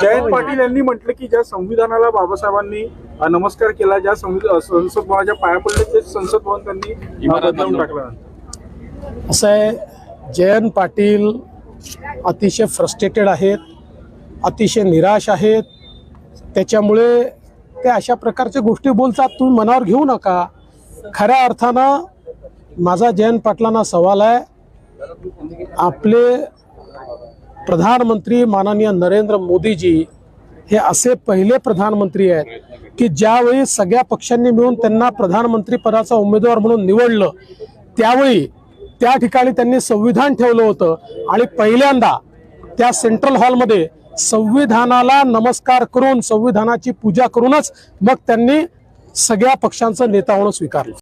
जयंत पाटील यांनी म्हटलं की ज्या संविधानाला बाबासाहेबांनी नमस्कार केला ज्या संसद भवनाच्या पाया पडले ते संसद भवन त्यांनी टाकलं. असं आहे जयंत पाटील अतिशय फ्रस्ट्रेटेड आहेत अतिशय निराश आहेत. त्याच्यामुळे ते अशा प्रकारच्या गोष्टी बोलतात तुम्ही मनावर घेऊ नका. खऱ्या अर्थानं माझा जयंत पाटलांना सवाल आहे आपले प्रधानमंत्री माननीय नरेंद्र मोदीजी हे असे पहिले प्रधानमंत्री आहेत की ज्यावेळी सगळ्या पक्षांनी मिळून त्यांना प्रधानमंत्री पदाचा उमेदवार म्हणून निवडलं त्यावेळी त्या ठिकाणी त्यांनी संविधान ठेवलं होतं. आणि पहिल्यांदा त्या सेंट्रल हॉलमध्ये संविधानाला नमस्कार करून संविधानाची पूजा करूनच मग त्यांनी सगळ्या पक्षांचं नेता म्हणून स्वीकारलं.